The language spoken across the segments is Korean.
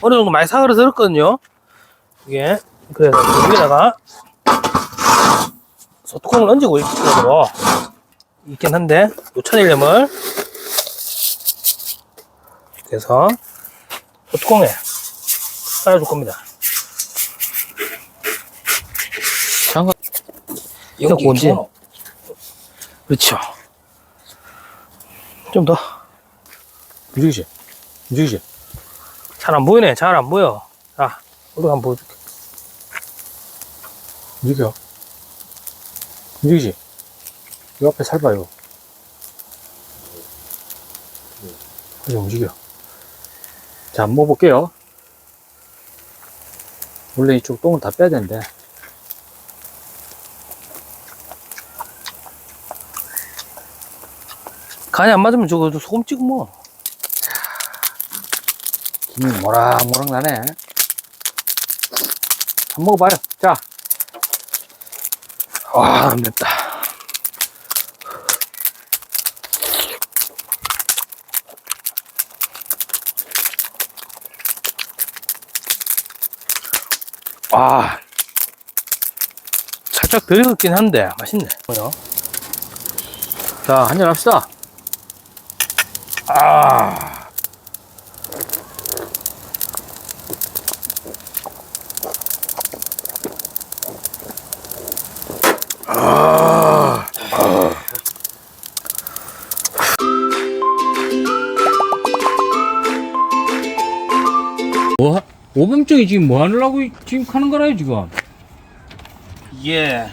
어느 정도 많이 사그러 들었거든요. 이게 그래서 여기다가 소뚜껑을 얹고 있도록 있긴 한데 요 천일염을 그래서 소뚜껑에 쌓아줄 겁니다. 장갑. 이거 뭔지? 그렇죠. 좀 더. 움직이지? 움직이지? 잘 안 보이네. 잘 안 보여. 자, 우리가 한번 보여줄게. 움직여. 움직이지? 이 앞에 살 봐요. 이제 움직여. 자, 한번 먹어볼게요. 원래 이쪽 똥은 다 빼야 되는데. 간이 안 맞으면 저거 소금 찍어 먹어. 김이 모락모락 나네. 한번 먹어봐요. 자, 와, 안 됐다. 와, 살짝 덜 익었긴 한데 맛있네. 뭐요? 자, 한잔 합시다. 아, 오범증이 지금 뭐 하려고 지금 하는 거라요, 지금? 이게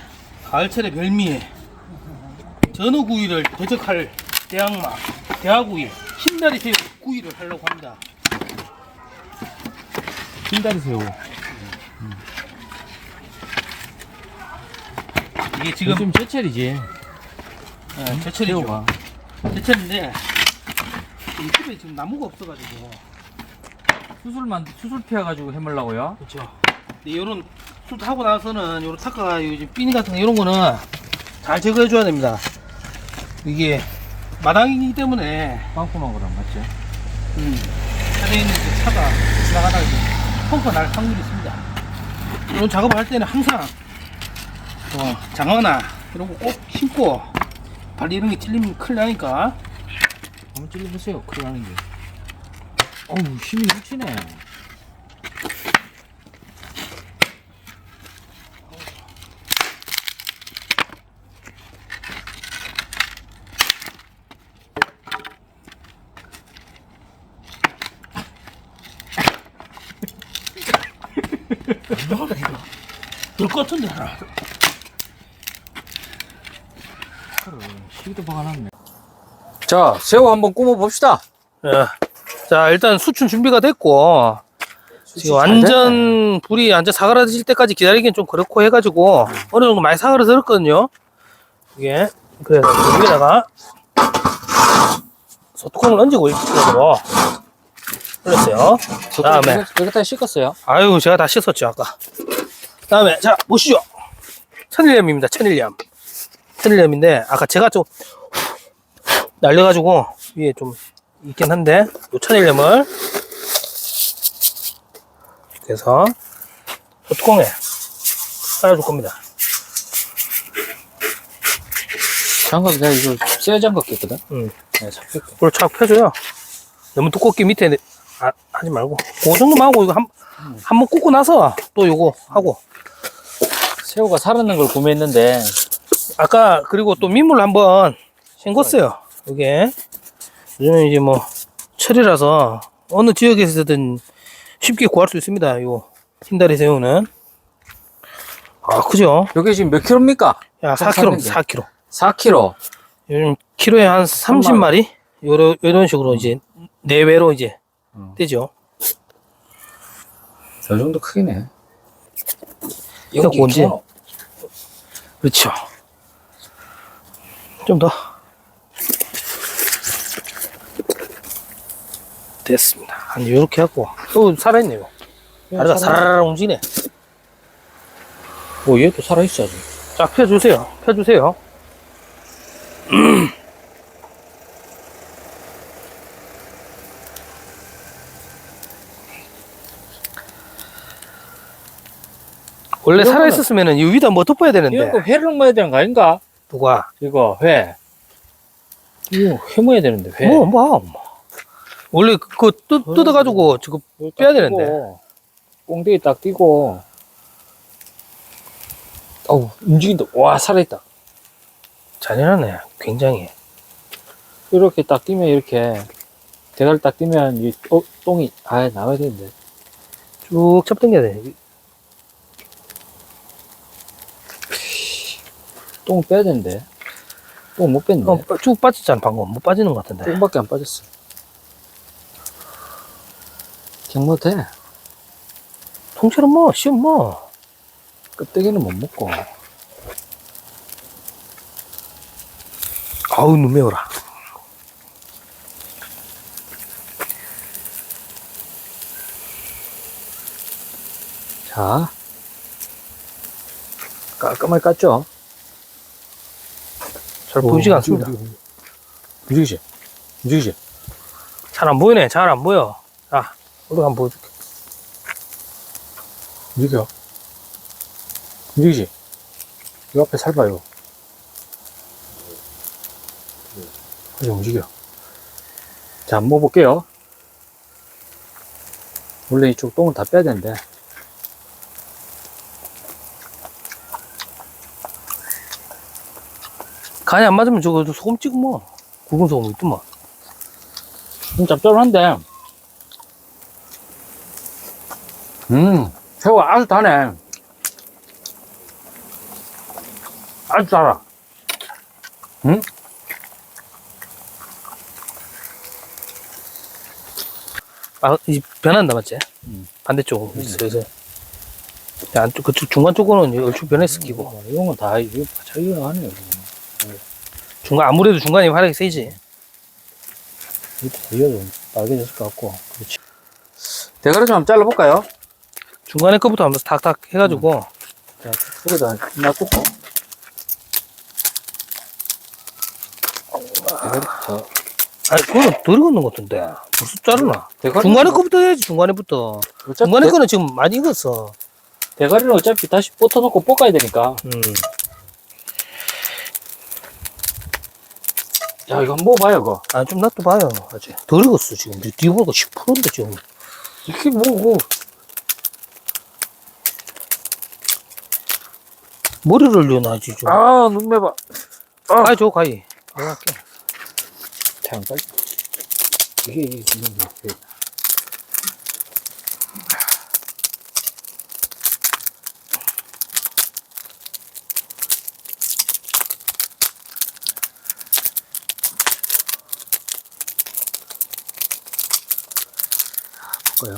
가을철의 별미 전어구이를 대적할 대항마 대하구이 흰다리 새우 구이를 하려고 합니다. 흰다리 새우. 이게 지금 지금 제철이지. 예, 제철이죠. 제철인데 이 집에 지금 나무가 없어가지고 수술만, 수술 피워가지고 해물라고요? 그렇죠. 근데 요런 술 하고 나서는 요런 타카가 요즘 삐니 같은 거 이런 거는 잘 제거해 줘야 됩니다. 이게 마당이기 때문에 빵꾸난 거랑 맞지? 음, 차에 있는 그 차가 지나가다가 이제 펑크 날 확률이 있습니다. 이런 작업을 할 때는 항상 어, 장어나 이런 거꼭 신고 발 이런 게 찔리면 큰일 나니까 한번 찔러보세요. 큰일 나는 게. 어우, 힘이 넘치네. 될것 같은데 하나. 시기도 박아놨네. 자, 새우 한번 구워봅시다. 예. 자 일단 수춘 준비가 됐고 지금 완전 불이 완전 사그라질 때까지 기다리기는 좀 그렇고 해가지고 어느 정도 많이 사그라들었거든요. 이게 그래서 여기다가 소뚜껑을 얹고 있도록 올렸어요. 다음에 여기다 씻었어요. 아유 제가 다 씻었죠 아까. 다음에 자 보시죠. 천일염입니다. 천일염. 천일염인데 아까 제가 좀 날려가지고 위에 좀 있긴 한데 요 천일염을 그래서 소뚜껑에 쌓아줄 겁니다. 장갑 내가 이거 쇠 장갑 꼈거든. 음. 네, 잡힐게. 그걸 쫙 펴줘요. 너무 두껍게 밑에 내- 아, 하지 말고 그 정도만 하고 이거 한 한번 굽고 나서 또 요거 하고 새우가 살아있는 걸 구매했는데 아까 그리고 또 민물 한번 헹궜어요. 이게 요즘에 이제 뭐 철이라서 어느 지역에서든 쉽게 구할 수 있습니다. 요 흰다리 새우는 아 그죠? 여기 지금 몇 킬로입니까? 야좀 4kg, 사는 게. 4kg. 4킬로. 요즘 키로에 한 30마리 요런 요런 식으로 이제 내외로 이제 어. 되죠. 저 정도 크기네. 이거 뭔지? 그렇죠. 좀 더. 됐습니다. 한 이렇게 하고 어, 살아있네요. 어, 다리가 살아라 움직이네. 오, 뭐, 얘도 살아있어야지. 자, 펴주세요. 펴주세요. 원래 살아있었으면 이 위다 뭐 덮어야 되는데. 이거 회를 먹어야 되는 거 아닌가? 누가? 이거 회. 이거 회 먹어야 되는데 회. 뭐, 뭐, 뭐. 원래 그거 뜯, 뜯어가지고 지금 빼야 되는데. 꽁대기 딱 띄고. 어우 움직인다. 와 살아있다. 잔인하네 굉장히 이렇게 딱 뛰면 이렇게 대가리 딱 뛰면 이 어, 똥이 아 나와야 되는데. 쭉 잡당겨야 돼 똥 빼야 되는데. 똥 못 뺐네. 어, 빠- 쭉 빠졌잖아 방금 못 빠지는 것 같은데 똥밖에 안 빠졌어. 그냥 뭐 돼. 통째로 뭐 쉬운 뭐 껍데기는 못 먹고. 아우 눈 매워라 자. 깔끔하게 깠죠? 잘 보이지가 않습니다 움직이지? 움직이지? 잘 안 보이네 잘 안 보여 자 우리가 한번 보여줄게 움직여. 움직이지? 이 앞에 살 봐요. 이제 움직여. 자, 한번 먹어볼게요. 원래 이쪽 똥은 다 빼야 되는데. 간이 안 맞으면 저거 소금 뭐 굵은 소금 있더만 좀 짭짤한데. 음, 새우가 아주 다네. 아주 달아. 응? 아, 이 변한다 맞지? 음. 반대쪽 슬슬 야, 안쪽 그쪽 중간 쪽으로는 얼추 변했을기고 이런 건 다 이거 자기가 하네요. 중간 아무래도 중간이 활약이 세지 이것도 이어도 빨개졌을 것 같고. 그렇지. 대가리 좀 한번 잘라볼까요? 중간에 거부터 한번 탁탁 해가지고 자, 속에다 놔두고. 대가리, 자, 아니 그거는 덜 익었는 것 같은데 무슨 자르나 대가리. 중간에 거부터 해야지 중간에부터 어차피 중간에 대, 거는 지금 많이 익었어 대가리는 어차피 다시 뻗어놓고 볶아야 되니까. 음. 야, 이거 한번 먹어봐요, 이거. 아좀 놔둬봐요 아직 덜 익었어 지금 뒤에 보니까 10%인데 지금 이게 뭐고. 머리를 넣어놔야지 좀 아, 눈 매 봐. 아, 줘 가위 내가 할게 참, 빨리. 이게, 이게, 이게. 볼까요?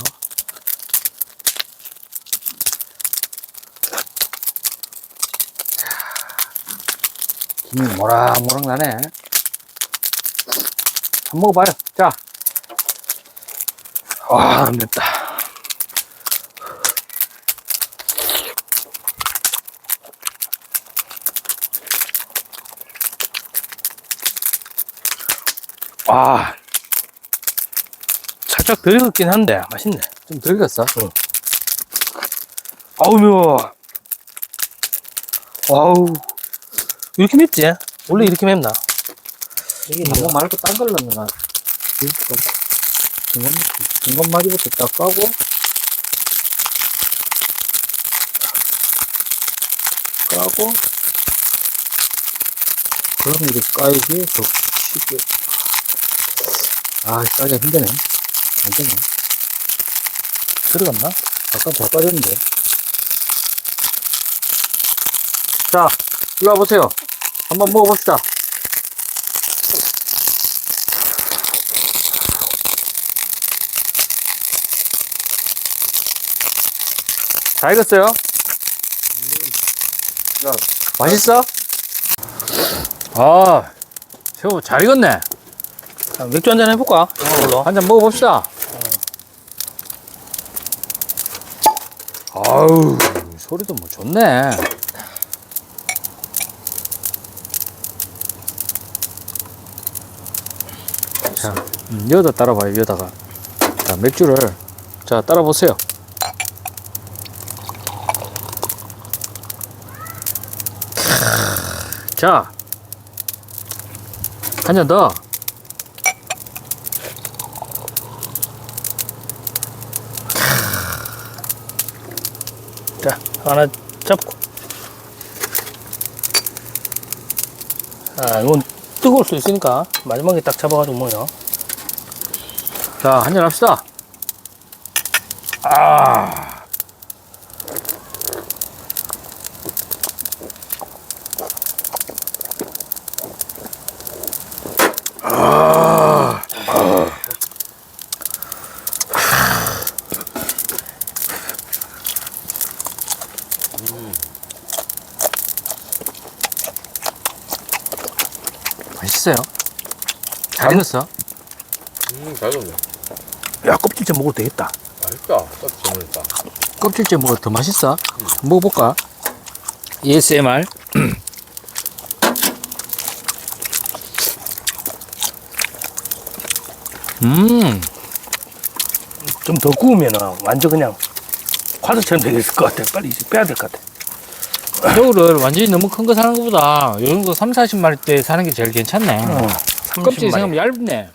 김이 모락모락 나네. 한번 먹어봐요. 자, 와 아, 맵다. 와 살짝 덜 익었긴 한데 맛있네. 좀 들겠어? 아우 매워. 아우 이렇게 맵지? 원래 이렇게 맵나? 이게 너무 말고 딴 걸로 넣나? 중간 마디부터 딱 까고, 까고, 그럼 이렇게 까야지, 더 쉽게. 아, 까기가 힘드네. 안 되네. 들어갔나? 아까 잘 빠졌는데. 자, 일로 와보세요. 한번 먹어봅시다. 다 익었어요? 야, 맛있어? 아, 새우 잘 익었네. 자, 맥주 한잔 해볼까? 이걸로 한 잔 먹어봅시다. 아우, 소리도 뭐 좋네. 자, 음, 여기다 따라봐요, 여기다가. 자, 맥주를. 자, 따라 보세요. 자, 한 잔 더. 자, 하나 잡고. 아, 이건 뜨거울 수 있으니까 마지막에 딱 잡아가지고 뭐요. 자, 한잔 합시다. 아, 맛있어요. 잘 익었어. 음, 잘 익었네. 야, 껍질째 먹어도 되겠다. 맛있다. 딱 주문했다. 껍질째 먹어도 더 맛있어. 먹어볼까? ASMR. 음, 좀 더 구우면은 완전 그냥 과자처럼 되겠을 것 같아. 빨리 이제 빼야 될 것 같아. 새우를 완전히 너무 큰 거 사는 것보다 요 정도 3, 40마리 때 사는 게 제일 괜찮네. 어, 껍질이 30마리. 생각하면 얇네.